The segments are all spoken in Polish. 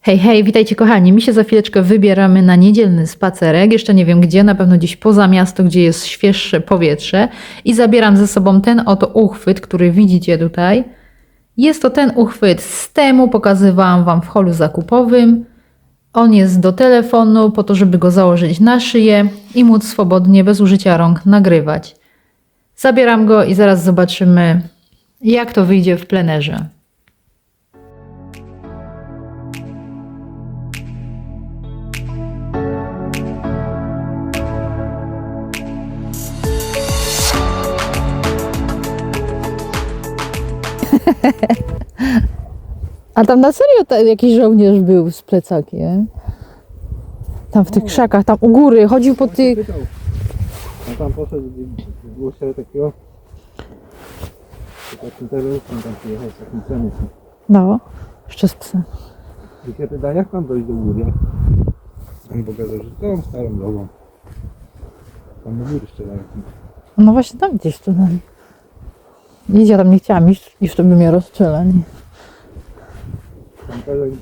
Hej, hej, witajcie kochani. Mi się za chwileczkę wybieramy na niedzielny spacerek. Jeszcze nie wiem gdzie, na pewno gdzieś poza miasto, gdzie jest świeższe powietrze. I zabieram ze sobą ten oto uchwyt, który widzicie tutaj. Jest to ten uchwyt z temu, pokazywałam Wam w holu zakupowym. On jest do telefonu, po to, żeby go założyć na szyję i móc swobodnie, bez użycia rąk, nagrywać. Zabieram go i zaraz zobaczymy, jak to wyjdzie w plenerze. A tam na serio ta, jakiś żołnierz był z plecakiem? Tam w tych krzakach, tam u góry, chodził po tych... Pytał. On tam poszedł, było się takiego. Takim terrorystą tam przyjechał z takim psem. No, jeszcze z psem. I się pyta, jak tam dojść do góry? On pokazał, że tą starą drogą. Tam do góry strzelają. No właśnie tam gdzieś tu. Tam. Nic, ja tam nie chciałam iść, już to by mnie rozstrzelali.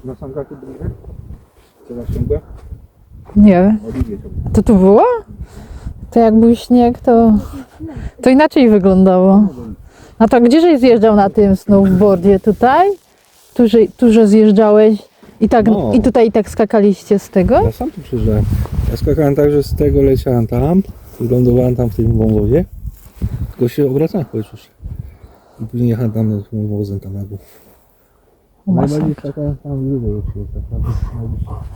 Na sam kaku drugę. Strzela śrubę. Nie, Oliwie to to tu było? To jak był śnieg, to, to inaczej wyglądało. A to gdzieżeś zjeżdżał na tym snowboardzie? Tutaj? Tu, że, tu, że zjeżdżałeś i, tak, No. i tutaj i tak skakaliście z tego? Ja sam tu przyjeżdżałem. Ja skakałem tak, że z tego leciałem tam i lądowałem tam w tym wąwozie. Tylko się obracałem w powietrzu. I później jechałem tam tym wąwozem tam na górę. O, masakra. Najbardziej skakałem tam górę już jest tak naprawdę.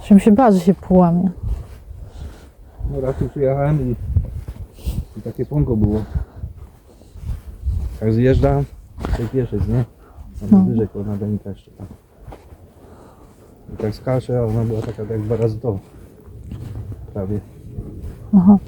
Żebym się że się połamie. No raz tu przyjechałem i, i takie słonko było. Jak zjeżdżam, tej pieszyć, nie? Tam No. wyżej koło nadanika jeszcze tam. I tak skaczę, a ona była taka jak dwa razy to. Prawie. Aha.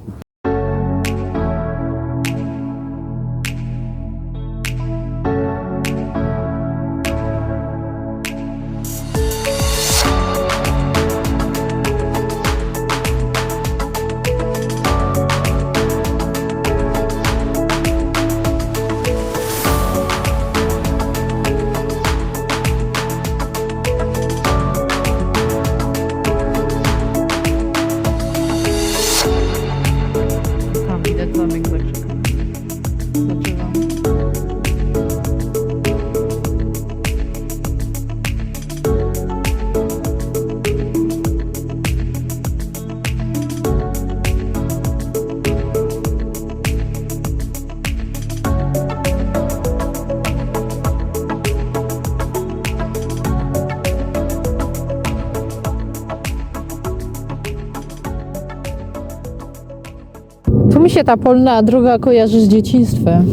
Się ta polna droga kojarzy z dzieciństwem.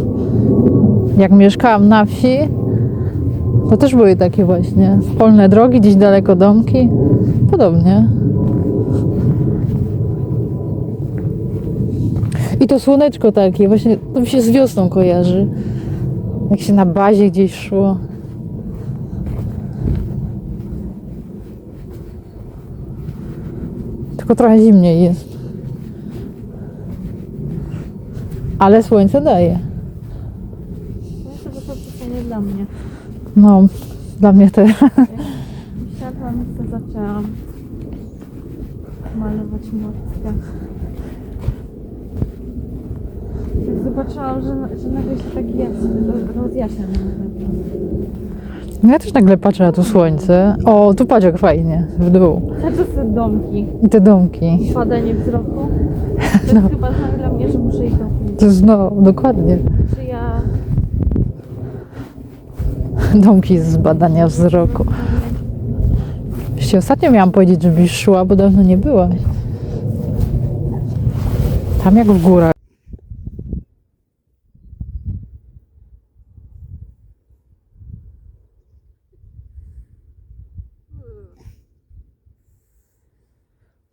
Jak mieszkałam na wsi, to też były takie właśnie polne drogi, gdzieś daleko domki. Podobnie. I to słoneczko takie, właśnie to mi się z wiosną kojarzy. Jak się na bazie gdzieś szło. Tylko trochę zimniej jest. Ale słońce daje. To jest po prostu nie dla mnie. No, dla mnie też. Siadłam i to zaczęłam malować mostka. Jak zobaczyłam, że, że nagle się tak jest, roz- rozjaśnia. No Ja też nagle patrzę na to słońce. O, tu patrz jak fajnie, w dół. Cały te domki, I te domki. padanie wzroku. To No. jest chyba znak dla mnie, że muszę ich dokupić. To jest, no, dokładnie. Czy ja... Domki z badania wzroku. Jeszcze ostatnio miałam powiedzieć, żebyś szła, bo dawno nie byłaś. Tam jak w górach.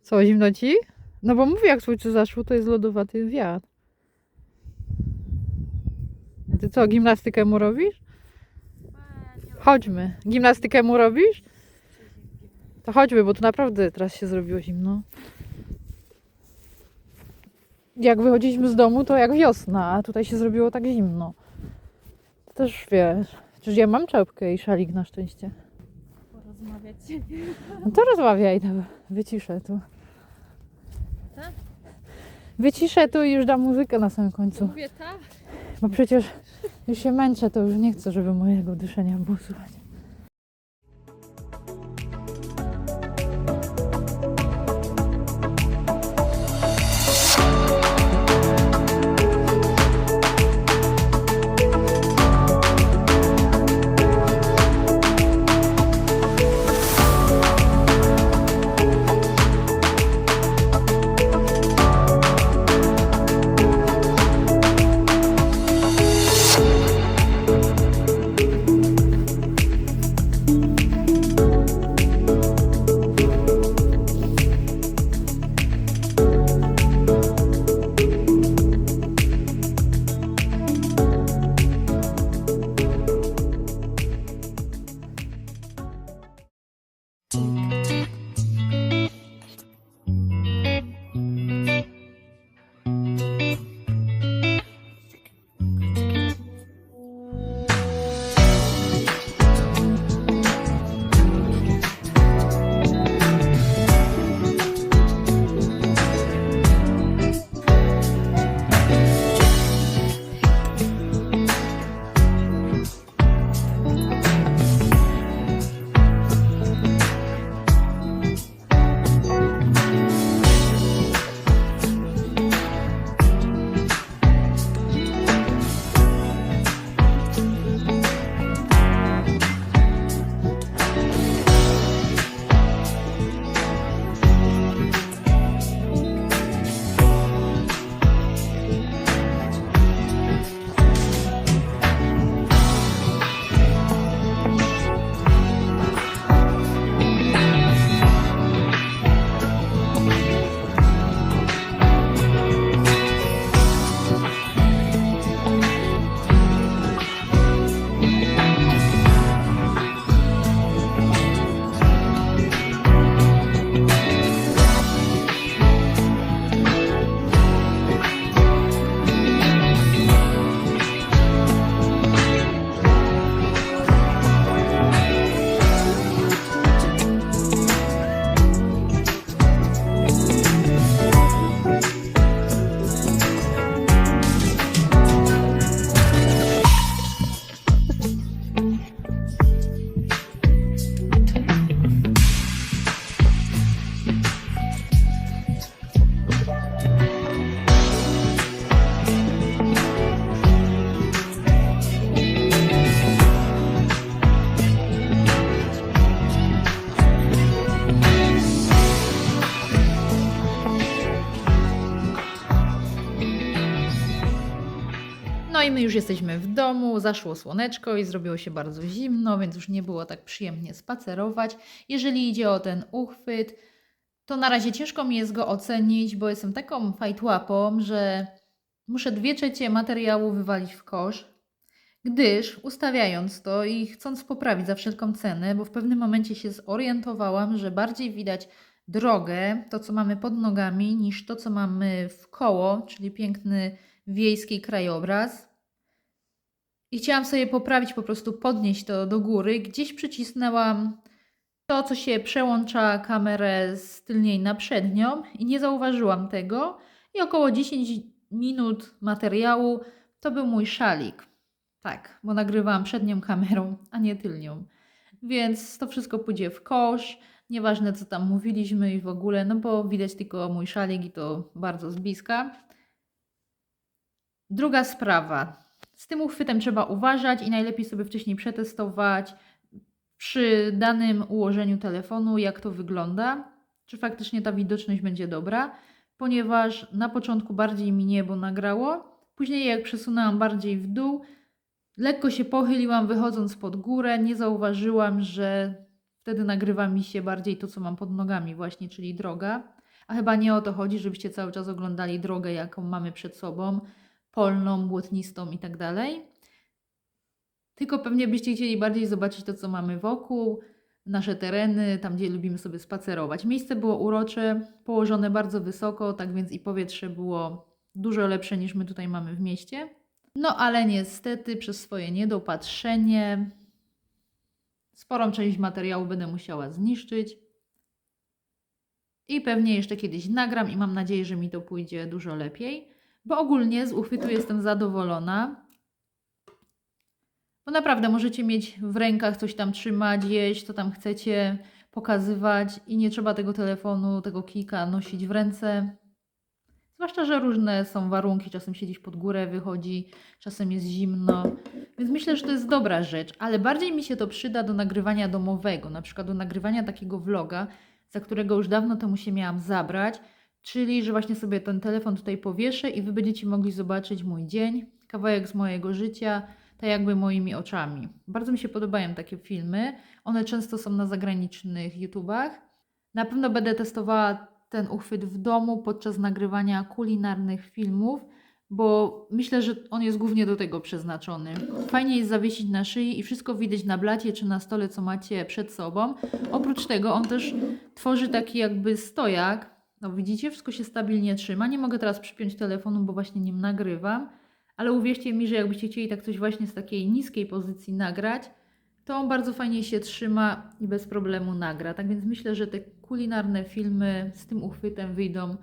Co, zimno ci? No bo mówię, jak słońce zaszło, to jest lodowaty wiatr. Ty co, gimnastykę mu robisz? Chodźmy. Gimnastykę mu robisz? To chodźmy, bo tu naprawdę teraz się zrobiło zimno. Jak wychodziliśmy z domu, to jak wiosna, a tutaj się zrobiło tak zimno. To też wiesz. Przecież ja mam czapkę i szalik na szczęście. rozmawiać. No to rozmawiaj, dobra. Wyciszę tu. Tak? Wyciszę tu i już dam muzykę na samym końcu. Mówię tak? Bo przecież już się męczę, to już nie chcę, żeby mojego dyszenia było słychać. Już jesteśmy w domu, zaszło słoneczko i zrobiło się bardzo zimno, więc już nie było tak przyjemnie spacerować. Jeżeli idzie o ten uchwyt, to na razie ciężko mi jest go ocenić, bo jestem taką fajtłapą, że muszę dwie trzecie materiału wywalić w kosz, gdyż ustawiając to i chcąc poprawić za wszelką cenę, bo w pewnym momencie się zorientowałam, że bardziej widać drogę, to co mamy pod nogami, niż to co mamy w koło, czyli piękny wiejski krajobraz. I chciałam sobie poprawić, po prostu podnieść to do góry. Gdzieś przycisnęłam to, co się przełącza kamerę z tylniej na przednią i nie zauważyłam tego. I około 10 minut materiału to był mój szalik. Tak, bo nagrywałam przednią kamerą, a nie tylnią. Więc to wszystko pójdzie w kosz. Nieważne, co tam mówiliśmy i w ogóle, no bo widać tylko mój szalik i to bardzo z bliska. Druga sprawa. Z tym uchwytem trzeba uważać i najlepiej sobie wcześniej przetestować przy danym ułożeniu telefonu, jak to wygląda, czy faktycznie ta widoczność będzie dobra, ponieważ na początku bardziej mi niebo nagrało, później jak przesunęłam bardziej w dół, lekko się pochyliłam wychodząc pod górę, nie zauważyłam, że wtedy nagrywa mi się bardziej to, co mam pod nogami właśnie, czyli droga. A chyba nie o to chodzi, żebyście cały czas oglądali drogę, jaką mamy przed sobą, polną, błotnistą i tak dalej. Tylko pewnie byście chcieli bardziej zobaczyć to, co mamy wokół, nasze tereny, tam gdzie lubimy sobie spacerować. Miejsce było urocze, położone bardzo wysoko, tak więc i powietrze było dużo lepsze niż my tutaj mamy w mieście. No ale niestety przez swoje niedopatrzenie Sporą część materiału będę musiała zniszczyć. I pewnie jeszcze kiedyś nagram i mam nadzieję, że mi to pójdzie dużo lepiej, bo ogólnie z uchwytu jestem zadowolona. Bo naprawdę możecie mieć w rękach coś tam trzymać, jeść, co tam chcecie, pokazywać i nie trzeba tego telefonu, tego kika nosić w ręce. Zwłaszcza, że różne są warunki, czasem siedzieć pod górę wychodzi, czasem jest zimno. Więc myślę, że to jest dobra rzecz, ale bardziej mi się to przyda do nagrywania domowego, na przykład do nagrywania takiego vloga, za którego już dawno temu się miałam zabrać, czyli że właśnie sobie ten telefon tutaj powieszę i wy będziecie mogli zobaczyć mój dzień, kawałek z mojego życia, tak jakby moimi oczami. Bardzo mi się podobają takie filmy. One często są na zagranicznych YouTubach. Na pewno będę testowała ten uchwyt w domu podczas nagrywania kulinarnych filmów, bo myślę, że on jest głównie do tego przeznaczony. Fajnie jest zawiesić na szyi i wszystko widać na blacie czy na stole, co macie przed sobą. Oprócz tego on też tworzy taki jakby stojak. No widzicie, wszystko się stabilnie trzyma. Nie mogę teraz przypiąć telefonu, bo właśnie nim nagrywam, ale uwierzcie mi, że jakbyście chcieli tak coś właśnie z takiej niskiej pozycji nagrać, to on bardzo fajnie się trzyma i bez problemu nagra. Tak więc myślę, że te kulinarne filmy z tym uchwytem wyjdą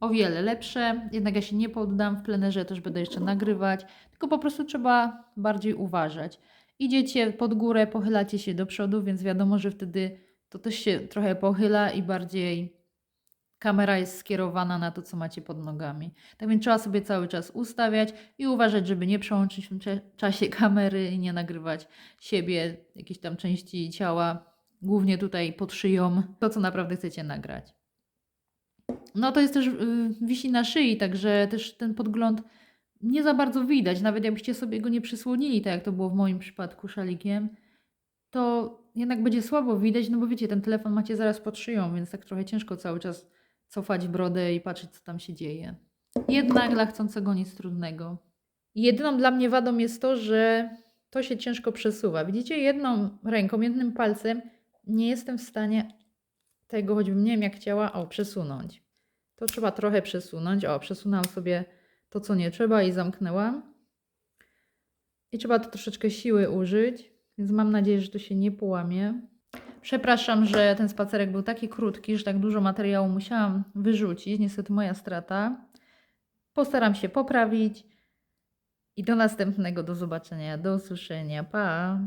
o wiele lepsze. Jednak ja się nie poddam w plenerze, też będę jeszcze nagrywać, tylko po prostu trzeba bardziej uważać. Idziecie pod górę, pochylacie się do przodu, więc wiadomo, że wtedy to też się trochę pochyla i bardziej kamera jest skierowana na to, co macie pod nogami. Tak więc trzeba sobie cały czas ustawiać i uważać, żeby nie przełączyć w czasie kamery i nie nagrywać siebie, jakiejś tam części ciała, głównie tutaj pod szyją, to co naprawdę chcecie nagrać. No to jest też, yy, wisi na szyi, także też ten podgląd nie za bardzo widać, nawet jakbyście sobie go nie przysłonili, tak jak to było w moim przypadku szalikiem, to jednak będzie słabo widać, no bo wiecie, ten telefon macie zaraz pod szyją, więc tak trochę ciężko cały czas cofać brodę i patrzeć, co tam się dzieje. Jednak dla chcącego nic trudnego. Jedyną dla mnie wadą jest to, że to się ciężko przesuwa. Widzicie, jedną ręką, jednym palcem nie jestem w stanie tego, choćbym nie wiem jak chciała, o, przesunąć. To trzeba trochę przesunąć. O, przesunęłam sobie to, co nie trzeba i zamknęłam. I trzeba tu troszeczkę siły użyć, więc mam nadzieję, że to się nie połamie. Przepraszam, że ten spacerek był taki krótki, że tak dużo materiału musiałam wyrzucić. Niestety moja strata. Postaram się poprawić. I do następnego, do zobaczenia, do usłyszenia. Pa!